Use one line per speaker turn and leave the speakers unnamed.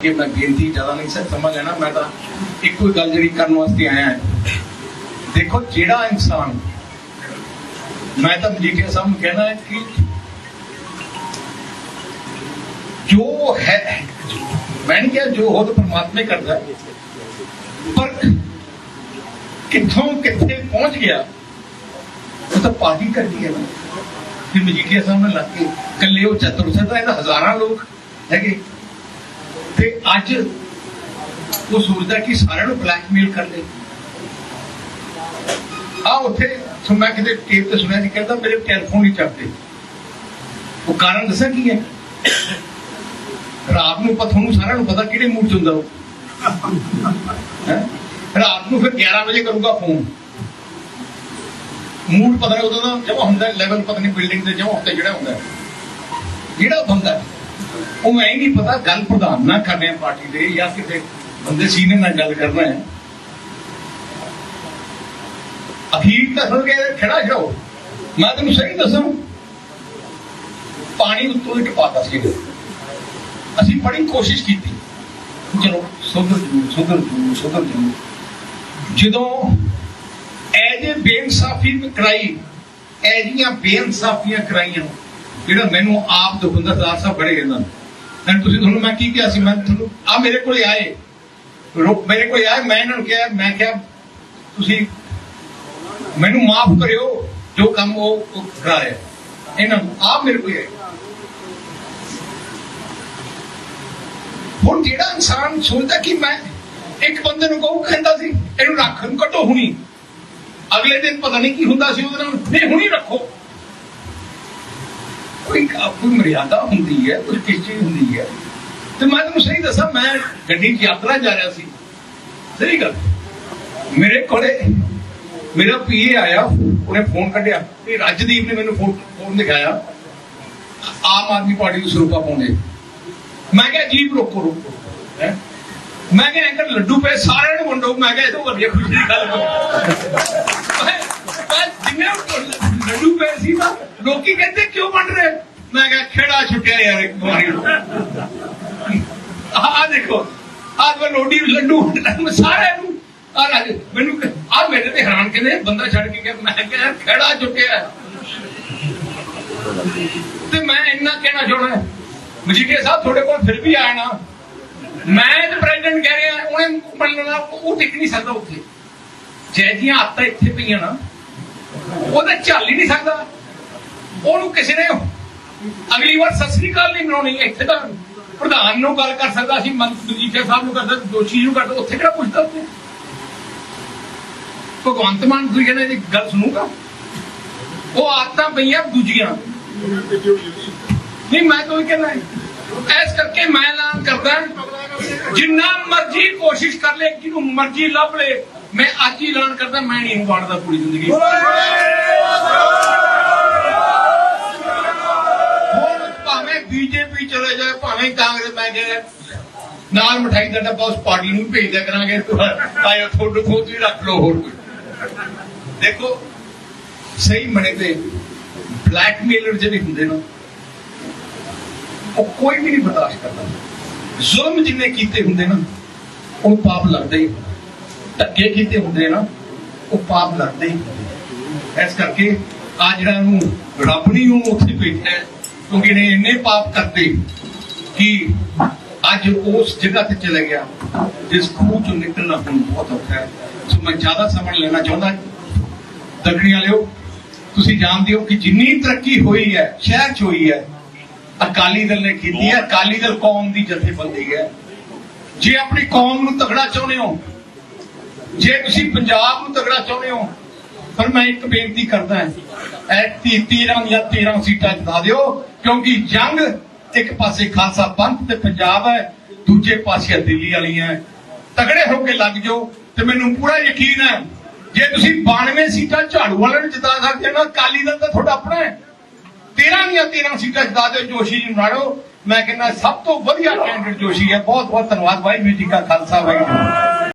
ਕਿ ਮੈਂ ਬੇਨਤੀ ਜ਼ਿਆਦਾ ਨਹੀਂ ਸਰ, ਸਮਝ ਲੈਣਾ, ਮੈਂ ਤਾਂ ਇੱਕੋ ਹੀ ਗੱਲ ਜਿਹੜੀ ਕਰਨ ਵਾਸਤੇ ਆਇਆ ਹਾਂ ਦੇਖੋ, ਜਿਹੜਾ ਇਨਸਾਨ, ਮੈਂ ਤਾਂ ਮਜੀਠੀਆ ਸਾਹਿਬ ਨੂੰ ਕਹਿਣਾ ਹੈ ਕਿ ਜੋ ਹੈ, ਮੈਂ ਨਹੀਂ ਕਿਹਾ ਜੋ ਹੋ ਤਾਂ ਪਰਮਾਤਮਾ ਹੀ ਕਰਦਾ ਹੈ। ਪਰ ਕਿੱਥੋਂ ਕਿੱਥੇ ਪਹੁੰਚ ਗਿਆ, ਉਹ ਤਾਂ ਪਾਰਟੀ ਕਰਦੀ ਹੈ ਨਾ ਕਿ ਮਜੀਠੀਆ ਸਾਹਿਬ ਨਾਲ ਲੱਗ ਕੇ ਇਕੱਲੇ ਉਹ ਚਤੁਰ ਸਦਾ ਤੇ ਅੱਜ ਉਹ ਸੋਚਦਾ ਕਿ ਸਾਰਿਆਂ ਨੂੰ ਬਲੈਕਮੇਲ ਕਰ ਲੈ ਆ ਉੱਥੇ ਸੋ ਕਿਤੇ ਟੇਪ ਤੇ ਸੁਣਿਆ ਸੀ, ਕਹਿੰਦਾ ਮੇਰੇ ਟੈਲੀਫੋਨ ਨਹੀਂ ਚੱਕਦੇ ਉਹ ਕਾਰਨ ਦੱਸਾਂ ਕੀ ਹੈ? ਰਾਤ ਨੂੰ ਪਤਾ ਤੁਹਾਨੂੰ ਸਾਰਿਆਂ ਨੂੰ ਪਤਾ ਕਿਹੜੇ ਮੂਡ ਚ ਹੁੰਦਾ ਉਹ। ਰਾਤ ਨੂੰ ਫਿਰ 11 ਵਜੇ ਕਰੂਗਾ ਫੋਨ ਮੂਡ ਪਤਾ ਨਹੀਂ ਦਾ ਜਮਾ ਹੁੰਦਾ ਲੈਵਲ ਪਤਾ ਨਹੀਂ ਬਿਲਡਿੰਗ ਦੇ ਜਮਾ ਹੁੰਦਾ ਜਿਹੜਾ ਹੁੰਦਾ ਜਿਹੜਾ ਬੰਦਾ ਉਹ ਮੈਂ ਨਹੀਂ ਪਤਾ ਗੱਲ ਪ੍ਰਧਾਨ ਨਾ ਕਰਨੇ ਪਾਰਟੀ ਦੇ ਜਾਂ ਕਿਤੇ ਬੰਦੇ ਸੀਨੀਅਰ ਨਾਲ ਗੱਲ ਕਰਨਾ ਹੈ। ਅਖੀਰ ਤੱਕ ਹੋ ਕੇ ਖੜਾ ਜਾਓ। ਮੈਂ ਤੈਨੂੰ ਸਹੀ ਦੱਸਾਂ, ਪਾਣੀ ਉੱਤੋਂ ਹੀ ਟਪਾਤਾ ਸੀ ਅਸੀਂ ਬੜੀ ਕੋਸ਼ਿਸ਼ ਕੀਤੀ। ਚਲੋ, ਸੁਧਰ ਜੂ ਸੁਧਰ ਜੂ ਸੁਧਰ ਜੂ। ਜਦੋਂ ਐਜ ਇਹ ਬੇਇਨਸਾਫੀ ਕਰਾਈ ਐਜੀਆਂ ਬੇਇਨਸਾਫੀਆਂ ਕਰਾਈਆਂ ਜਿਹੜਾ ਮੈਨੂੰ ਆਪ ਦੁਖਿੰਦਰ ਦਾਸ ਸਾਹਿਬ ਬੜੇ ਕਹਿੰਦਾ ਤਾਂ ਤੁਸੀਂ ਤੁਹਾਨੂੰ ਮੈਂ ਕੀ ਕਿਹਾ ਸੀ? ਮੈਂ ਤੁਹਾਨੂੰ ਆ ਮੇਰੇ ਕੋਲੇ ਆਏ। ਮੇਰੇ ਕੋਲੇ ਆਏ। ਮੈਂ ਇਹਨਾਂ ਨੂੰ ਕਿਹਾ, ਮੈਂ ਕਿਹਾ, ਤੁਸੀਂ ਮੈਨੂੰ ਮਾਫ ਕਰਿਓ, ਜੋ ਕੰਮ ਉਹ ਕਰਾਇਆ ਇਹਨਾਂ ਨੂੰ ਆਪ ਮੇਰੇ ਕੋਲੇ ਆਏ। ਹੁਣ ਜਿਹੜਾ ਇਨਸਾਨ ਸੋਚਦਾ ਕਿ ਮੈਂ ਇੱਕ ਬੰਦੇ ਨੂੰ ਕਹੂ, ਕਹਿੰਦਾ ਸੀ, ਇਹਨੂੰ ਰੱਖ ਨੂੰ ਕੱਢੋ ਹੁਣੀ। ਅਗਲੇ ਦਿਨ ਪਤਾ ਨਹੀਂ ਕੀ ਹੁੰਦਾ ਸੀ ਉਹਦੇ ਨਾਲ, ਨਹੀਂ, ਹੁਣੀ ਰੱਖੋ। ਕੋਈ ਕੋਈ ਮਰਿਆਦਾ ਹੁੰਦੀ ਹੈ ਕੋਈ ਕਿਸ ਚੀਜ਼ ਹੁੰਦੀ ਹੈ। ਤੇ ਮੈਂ ਤੁਹਾਨੂੰ ਸਹੀ ਦੱਸਾਂ, ਮੈਂ ਗੱਡੀ 'ਚ ਯਾਤਰਾ ਜਾ ਰਿਹਾ ਸੀ। ਸਹੀ ਗੱਲ। ਮੇਰੇ ਕੋਲੇ ਮੇਰਾ ਪੀਏ ਆਇਆ, ਉਹਨੇ ਫੋਨ ਕੱਢਿਆ। ਇਹ ਰਾਜਦੀਪ ਨੇ ਮੈਨੂੰ ਫੋਨ ਫੋਨ ਦਿਖਾਇਆ। ਆਮ ਆਦਮੀ ਪਾਰਟੀ ਨੂੰ ਸਰੂਪਾ ਪਾਉਂਦੇ। ਮੈਂ ਕਿਹਾ, ਜੀਪ ਰੋਕੋ ਰੋਕੋ। ਮੈਂ ਕਿਹਾ ਅੰਕਲ ਲੱਡੂ ਪਏ, ਸਾਰਿਆਂ ਨੂੰ ਵੰਡੋ। ਮੈਂ ਕਿਹਾ, ਇਹ ਤੋਂ ਵਧੀਆ ਖੁਸ਼ੀ ਦੀ ਗੱਲ ਕੋਈ ਮੈਂ ਮੈਂ ਜਿੰਨੇ ਲੱਡੂ ਪਏ ਸੀ ਲੋਕੀ ਕਹਿੰਦੇ ਕਿਉਂ ਵੰਡ ਰਹੇ? ਮੈਂ ਕਿਹਾ, ਖੇੜਾ ਛੁੱਟਿਆ ਯਾਰ ਇੱਕ ਵਾਰੀ। ਆਹ ਦੇਖੋ, ਆਹ ਮੈਂ ਲੋਡੀ ਲੱਡੂ ਵੰਡ ਨੂੰ। ਆ ਰਾਜ, ਮੈਨੂੰ ਆ ਮੇਰੇ ਤੇ ਹੈਰਾਨ ਕਹਿੰਦੇ, ਬੰਦਾ ਛੱਡ ਕੇ ਗਿਆ। ਮੈਂ ਕਿਹਾ, ਯਾਰ, ਖੇੜਾ ਛੁੱਟਿਆ। ਤੇ ਮੈਂ ਇੰਨਾ ਕਹਿਣਾ ਚਾਹੁੰਦਾ ਮਜੀਠੀਆ ਸਾਹਿਬ, ਤੁਹਾਡੇ ਕੋਲ ਫਿਰ ਵੀ ਆਇਆ ਮੈਂ ਤੇ ਪ੍ਰੈਜ਼ੀਡੈਂਟ ਕਹਿ ਰਿਹਾ, ਉਹਨੇ ਮੰਨਣਾ ਉਹ ਟਿਕ ਨਹੀਂ ਸਕਦਾ ਉੱਥੇ। ਜੈ ਜੀਆਂ ਆਤਾਂ ਇੱਥੇ ਪਈਆਂ ਨਾ ਉਹਦਾ ਚੱਲ ਹੀ ਨਹੀਂ ਸਕਦਾ। ਉਹਨੂੰ ਕਿਸੇ ਨੇ ਅਗਲੀ ਵਾਰ ਸਤਿ ਸ੍ਰੀ ਨਹੀਂ ਬਣਾਉਣੀ ਇੱਥੇ ਤਾਂ ਪ੍ਰਧਾਨ ਨੂੰ ਗੱਲ ਕਰ ਸਕਦਾ ਸੀ, ਮੰਤਰੀ ਸਾਹਿਬ ਨੂੰ ਕਰਦਾ ਦੋਸ਼ੀ ਨੂੰ ਕਰਦਾ ਉੱਥੇ ਕਿਹੜਾ ਪੁੱਛਦਾ ਉੱਥੇ? ਭਗਵੰਤ ਮਾਨ ਤੁਸੀਂ ਕਹਿੰਦੇ ਇਹਦੀ ਗੱਲ ਸੁਣੂਗਾ? ਉਹ ਆਤਾਂ ਪਈਆਂ ਦੂਜੀਆਂ। ਨਹੀਂ, ਮੈਂ ਤਾਂ ਕਹਿੰਦਾ ਇਸ ਕਰਕੇ ਮੈਂ ਐਲਾਨ ਕਰਦਾ, ਜਿੰਨਾ ਮਰਜ਼ੀ ਕੋਸ਼ਿਸ਼ ਕਰ ਲੈ, ਜਿਹਨੂੰ ਮਰਜ਼ੀ ਲੱਭ ਲੈ ਮੈਂ ਅੱਜ ਹੀ ਐਲਾਨ ਕਰਦਾ ਮੈਂ ਨਹੀਂ ਵੜਦਾ ਪੂਰੀ ਜ਼ਿੰਦਗੀ। ਭਾਵੇਂ ਬੀਜੇਪੀ ਚਲੇ ਜਾਏ ਭਾਵੇਂ ਕਾਂਗਰਸ ਮੈਂ ਕਿਹਾ ਨਾਲ ਮਠਾਈ ਦਾ ਡੱਬਾ ਉਸ ਪਾਰਟੀ ਨੂੰ ਭੇਜ ਦਿਆ ਕਰਾਂਗੇ ਆਇਓ ਤੁਹਾਡੇ ਖੋਦ ਵੀ ਰੱਖ ਲਓ ਹੋਰ ਕੋਈ। ਦੇਖੋ ਸਹੀ ਮਨੇ ਤੇ ਬਲੈਕਮੇਲਰ ਜਿਹੜੇ ਹੁੰਦੇ ਨਾ ਉਹ ਕੋਈ ਵੀ ਨਹੀਂ ਬਰਦਾਸ਼ਤ ਕਰਦਾ। ਜ਼ੁਲਮ ਜਿੰਨੇ ਕੀਤੇ ਹੁੰਦੇ ਨਾ ਉਹ ਪਾਪ ਲੱਗਦੇ ਹੀ ਧੱਕੇ ਕੀਤੇ ਹੁੰਦੇ ਨਾ, ਉਹ ਪਾਪ ਲੱਗਦੇ ਹੀ ਇਸ ਕਰਕੇ ਆ ਜਿਹੜਾ ਨੂੰ ਰੱਬ ਨਹੀਂ ਉਹ ਉੱਥੇ ਬੈਠਾ ਕਿਉਂਕਿ ਇਹਨੇ ਇੰਨੇ ਪਾਪ ਕਰਦੇ ਕਿ ਅੱਜ ਉਸ ਜਗ੍ਹਾ ਤੇ ਚਲੇ ਗਿਆ, ਜਿਸ ਖੂਹ ਚੋਂ ਨਿਕਲਣਾ ਹੁਣ ਬਹੁਤ ਔਖਾ ਹੈ। ਸੋ ਮੈਂ ਜ਼ਿਆਦਾ ਸਮਾਂ ਲੈਣਾ ਚਾਹੁੰਦਾ ਦਗਣੀ ਵਾਲਿਓ, ਤੁਸੀਂ ਜਾਣਦੇ ਹੋ ਕਿ ਜਿੰਨੀ ਤਰੱਕੀ ਹੋਈ ਹੈ, ਸ਼ਹਿਰ 'ਚ ਹੋਈ ਹੈ, ਅਕਾਲੀ ਦਲ ਨੇ ਕੀਤੀ ਹੈ। ਅਕਾਲੀ ਦਲ ਕੌਮ ਦੀ ਜਥੇਬੰਦੀ ਹੈ। ਜੇ ਆਪਣੀ ਕੌਮ ਨੂੰ ਤਗੜਾ ਚਾਹੁੰਦੇ ਹੋ ਜੇ ਤੁਸੀਂ ਪੰਜਾਬ ਨੂੰ ਤਗੜਾ ਚਾਹੁੰਦੇ ਹੋ ਪਰ ਮੈਂ ਇੱਕ ਬੇਨਤੀ ਕਰਦਾ ਹਾਂ ਐ 13 ਜਾਂ 13 ਸੀਟਾਂ ਜਿਤਾ ਦਿਓ, ਕਿਉਂਕਿ ਜੰਗ ਇੱਕ ਪਾਸੇ ਖਾਲਸਾ ਪੰਥ ਤੇ ਪੰਜਾਬ ਹੈ, ਦੂਜੇ ਪਾਸੇ ਦਿੱਲੀ ਵਾਲੀਆਂ ਹੈ। ਤਗੜੇ ਹੋ ਕੇ ਲੱਗ ਜਾਓ ਤੇ ਮੈਨੂੰ ਪੂਰਾ ਯਕੀਨ ਹੈ, ਜੇ ਤੁਸੀਂ 92 ਸੀਟਾਂ ਝਾੜੂ ਵਾਲਿਆਂ ਨੂੰ ਜਿਤਾ ਸਕਦੇ ਹੋ, ਨਾ ਅਕਾਲੀ ਦਲ ਤਾਂ ਤੁਹਾਡਾ ਆਪਣਾ ਹੈ। 13 ਦੀਆਂ 13 ਸੀਟਾਂ ਜਿਤਾ ਦਿਓ, ਜੋਸ਼ੀ ਜੀ ਨੂੰ ਨਾੜੋ। ਮੈਂ ਕਹਿੰਦਾ ਸਭ ਤੋਂ ਵਧੀਆ ਕੈਂਡੀਡੇਟ ਜੋਸ਼ੀ ਹੈ। ਬਹੁਤ ਬਹੁਤ ਧੰਨਵਾਦ, ਵਾਹਿਗੁਰੂ ਜੀ ਕਾ ਖਾਲਸਾ, ਵਾਹਿਗੁਰੂ ਜੀ